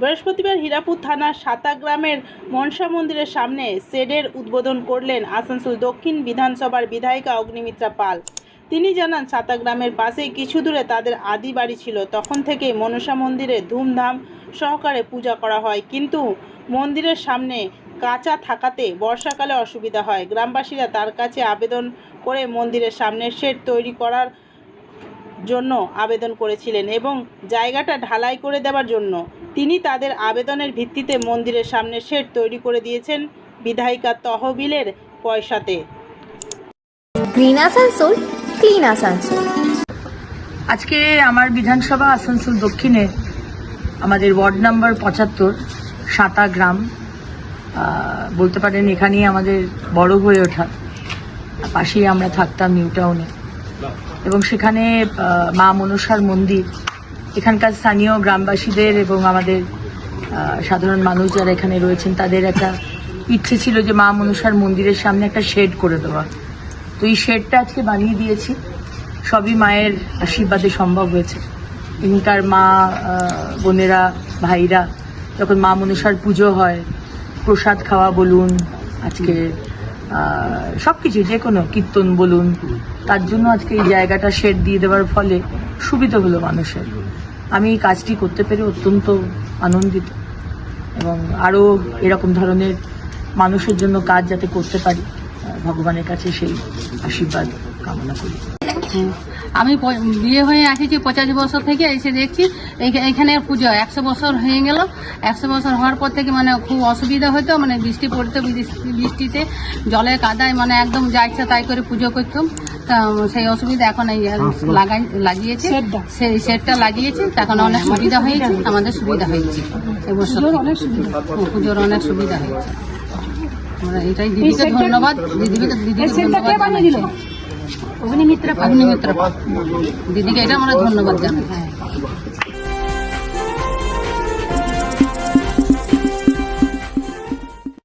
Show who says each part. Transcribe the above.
Speaker 1: বৃহস্পতিবার হীরাপুর থানার সাতা গ্রামের মনসা মন্দিরের সামনে সেডের উদ্বোধন করলেন আসানসোল দক্ষিণ বিধানসভার বিধায়িকা অগ্নিমিত্রা পাল। তিনি জানান, সাতা গ্রামের পাশে কিছু দূরে তাদের আদি বাড়ি ছিল। তখন থেকেই মনসা মন্দিরে ধুমধাম সহকারে পূজা করা হয়। কিন্তু মন্দিরের সামনে কাঁচা থাকাতে বর্ষাকালে অসুবিধা হয়। গ্রামবাসীরা তার কাছে আবেদন করে মন্দিরের সামনে শেড তৈরি করার জন্য আবেদন করেছিলেন এবং জায়গাটা ঢালাই করে দেওয়ার জন্য। তিনি তাদের আবেদনের ভিত্তিতে মন্দিরের সামনে শেড তৈরি করে দিয়েছেন বিধায়িকা তহবিলের পয়সাতে।
Speaker 2: Green Asansol clean Asansol.
Speaker 3: আজকে আমার বিধানসভা আসানসোল দক্ষিণে আমাদের ওয়ার্ড নাম্বার পঁচাত্তর সাতা গ্রাম। বলতে পারেন এখানেই আমাদের বড় হয়ে ওঠা। পাশেই আমরা থাকতাম নিউ টাউনে। এবং সেখানে মা মনসার মন্দির। এখানকার স্থানীয় গ্রামবাসীদের এবং আমাদের সাধারণ মানুষ যারা এখানে রয়েছেন, তাদের একটা ইচ্ছে ছিল যে মা মনসার মন্দিরের সামনে একটা শেড করে দেওয়া। তো এই শেডটা আজকে বানিয়ে দিয়েছি। সবই মায়ের আশীর্বাদে সম্ভব হয়েছে। এখানকার মা বোনেরা, ভাইরা, যখন মা মনসার পুজো হয় প্রসাদ খাওয়া বলুন, আজকে সব কিছু যে কোনো কীর্তন বলুন, তার জন্য আজকে এই জায়গাটা শেড দিয়ে দেওয়ার ফলে সুবিধা হলো মানুষের। আমি এই কাজটি করতে পেরে অত্যন্ত আনন্দিত এবং আরও এরকম ধরনের মানুষের জন্য কাজ যাতে করতে পারি ভগবানের কাছে সেই আশীর্বাদ কামনা করি।
Speaker 4: আমি বিয়ে হয়ে আসেছি পঁচাশি বছর থেকে এসে দেখছি এইখানে পুজো একশো বছর হয়ে গেল। একশো বছর হওয়ার পর থেকে মানে খুব অসুবিধা হতো মানে বৃষ্টি পড়তো বৃষ্টিতে জলে কাদায় মানে একদম যা ইচ্ছা তাই করে পুজো করতাম। তা সেই অসুবিধা এখন এই লাগাই লাগিয়েছে। সেই সেটটা লাগিয়েছে তখন অনেক সুবিধা হয়েছে আমাদের সুবিধা হয়েছে। এবছর পুজোর অনেক সুবিধা। হয়েছে। আমরা এটাই দিদিকে ধন্যবাদ। দিদিকে দিদিকে ধন্যবাদ। অগ্নিমিত্রা অগ্নিমিত্রা দিদিকে এটা আমরা ধন্যবাদ জানাই।